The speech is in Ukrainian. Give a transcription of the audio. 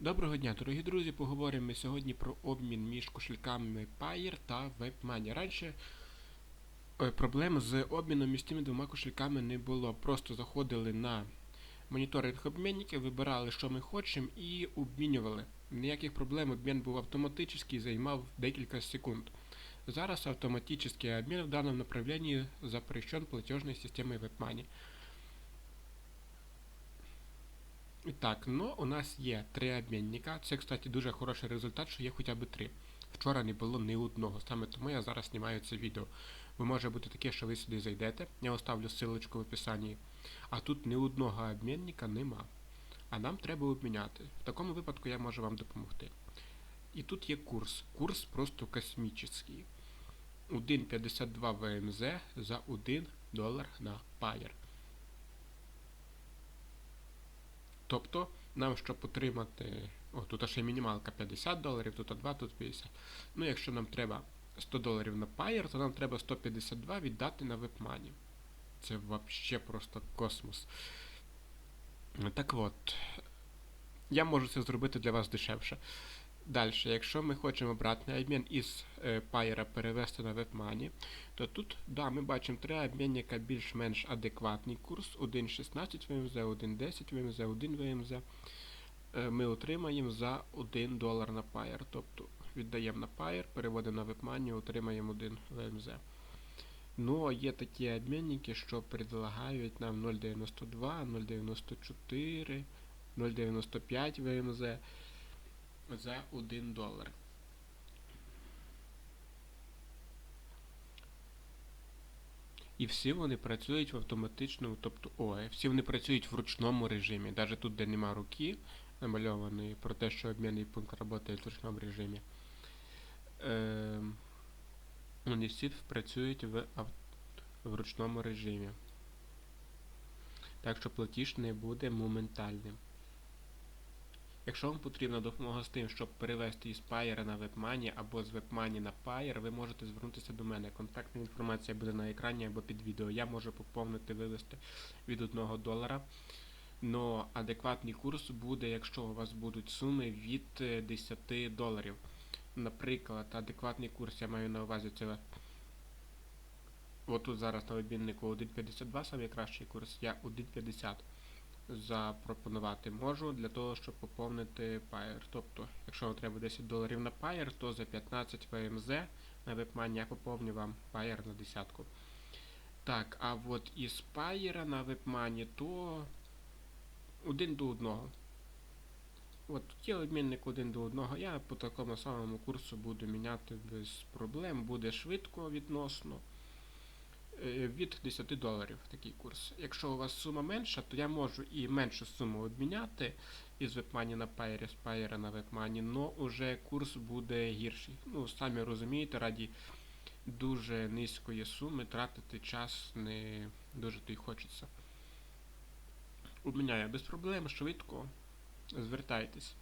Доброго дня, дорогі друзі. Поговоримо ми сьогодні про обмін між кошельками Payer та WebMoney. Раніше е, проблем з обміном між цими двома кошельками не було. Просто заходили на моніторинг обмінників, вибирали, що ми хочемо, і обмінювали. Ніяких проблем обмін був автоматичний, займав декілька секунд. Зараз автоматический обмен в данном направлении запрещен платежной системой WebMoney. І Так, ну у нас є три обмінника. Це, кстати, дуже хороший результат, що є хоча б три. Вчора не було ні одного. Саме тому я зараз знімаю це відео. Бо може бути таке, що ви сюди зайдете. Я оставлю ссылочку в описанні. А тут ні одного обмінника нема. А нам треба обміняти. В такому випадку я можу вам допомогти. І тут є курс. Курс просто космічний. 1,52 ВМЗ за 1 долар на Payer. Тобто, нам, щоб отримати. О, тут ще мінімалка 50 доларів, тут 2, тут 50. Ну, якщо нам треба 100 доларів на Payer, то нам треба 152 віддати на WebMoney. Це взагалі просто космос. Так от, я можу це зробити для вас дешевше. Далі, якщо ми хочемо обратний обмін із е, Payer перевести на WebMoney, то тут, да, ми бачимо три обмінника більш-менш адекватний курс. 1.16 ВМЗ, 1.10 ВМЗ, 1 ВМЗ. Ми отримаємо за 1 долар на Payer. Тобто віддаємо на Payer, переводимо на WebMoney, отримаємо 1 ВМЗ. Ну, а є такі обмінники, що предлагають нам 0.92, 0.94, 0.95 ВМЗ за 1 долар. І всі вони працюють в автоматичному, тобто ой, всі вони працюють в ручному режимі. Навіть тут, де нема руки, намальованої про те, що обмінний пункт працює в ручному режимі. Е, вони всі працюють в, в ручному режимі. Так що платіж не буде моментальним. Якщо вам потрібна допомога з тим, щоб перевести із Payer на WebMoney або з WebMoney на Payer, ви можете звернутися до мене. Контактна інформація буде на екрані або під відео. Я можу поповнити, вивести від 1 долара. Но адекватний курс буде, якщо у вас будуть суми від е, 10 доларів. Наприклад, адекватний курс я маю на увазі це. Отут зараз на обміннику 1.52 самий кращий курс, я 1.50 запропонувати можу для того, щоб поповнити Payer. Тобто, якщо вам треба 10 доларів на Payer, то за 15 ВМЗ на WebMoney я поповню вам Payer на десятку. Так, а от із Payer на WebMoney то один до одного. От є обмінник один до одного. Я по такому самому курсу буду міняти без проблем, буде швидко відносно. Е, Від 10 доларів такий курс. Якщо у вас сума менша, то я можу і меншу суму обміняти із WebMoney на Payer, з Payer на WebMoney, але уже курс буде гірший. Ну, самі розумієте, раді дуже низької суми тратити час не дуже то й хочеться. Обміняю без проблем, швидко. Звертайтесь.